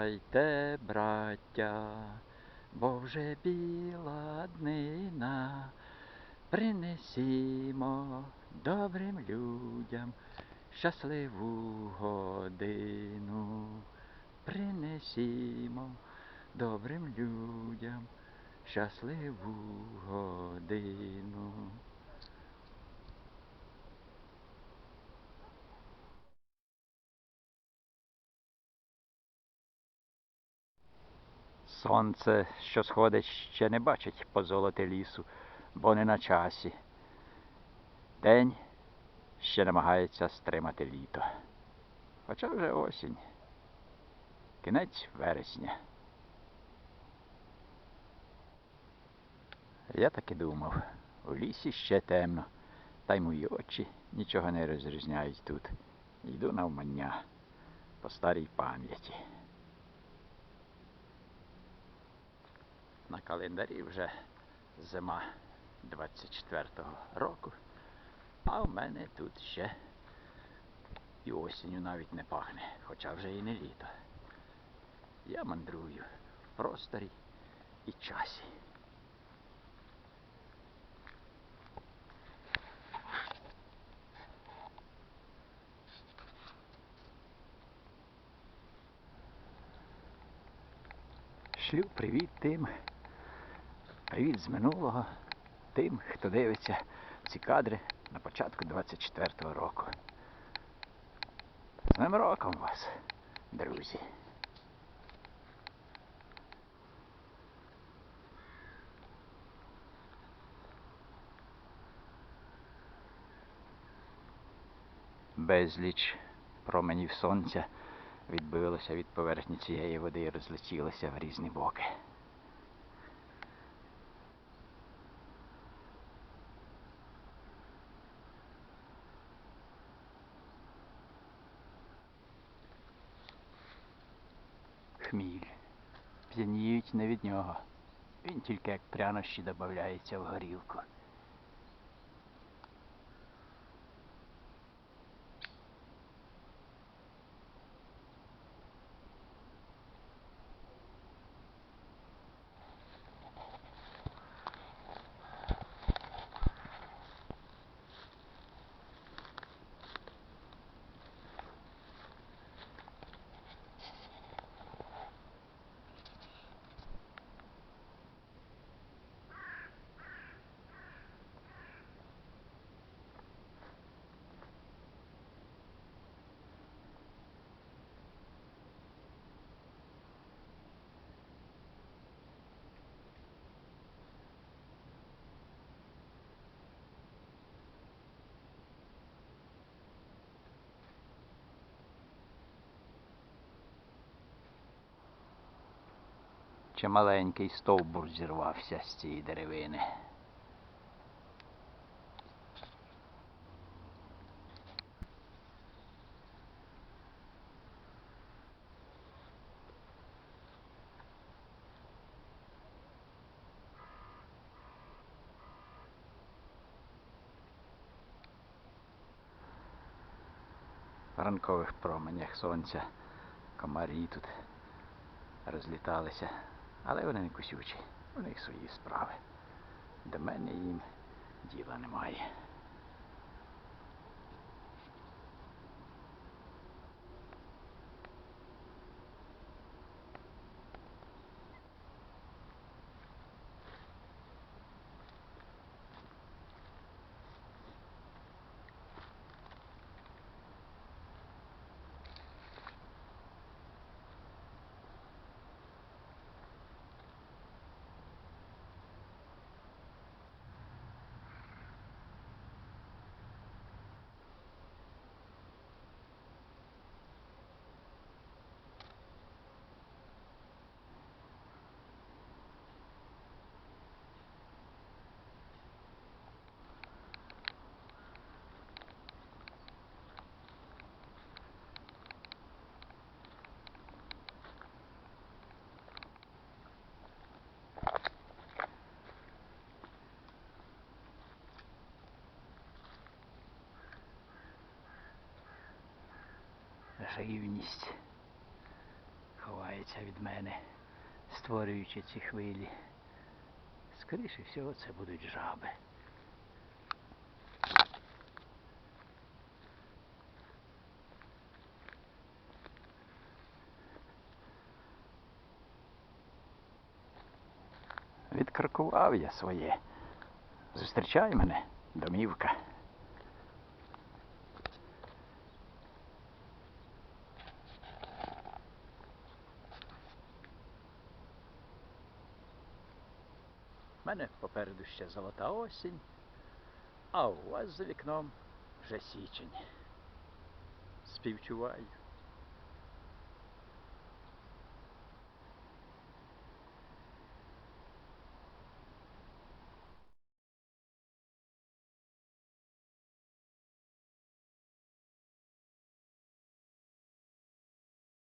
Вставайте, браття, бо вже біла днина. Принесімо добрим людям щасливу годину. Принесімо добрим людям щасливу годину. Сонце, що сходить, ще не бачить позолоти лісу, бо не на часі. День ще намагається стримати літо. Хоча вже осінь. Кінець вересня. Я так і думав, у лісі ще темно, та й мої очі нічого не розрізняють тут. Йду навмання по старій пам'яті. На календарі вже зима 24-го року, а в мене тут ще і осінню навіть не пахне, хоча вже і не літо. Я мандрую в просторі і часі. Шлю привіт тим, привіт з минулого, тим, хто дивиться ці кадри на початку 24-го року. З Новим роком вас, друзі! Безліч променів сонця відбилося від поверхні цієї води і розлетілося в різні боки. Хміль. П'яніють не від нього. Він тільки як прянощі додається в горілку. Чи маленький стовбур зірвався з цієї деревини. В променях сонця комарі тут розліталися, але вони не кусючі, у них свої справи. До мене їм діла немає. Живність. ховається від мене, створюючи ці хвилі. Скоріше всього, це будуть жаби. Відкаркував я своє. Зустрічай мене, домівка. У мене попереду ще золота осінь, а у вас за вікном вже січень. Співчуваю.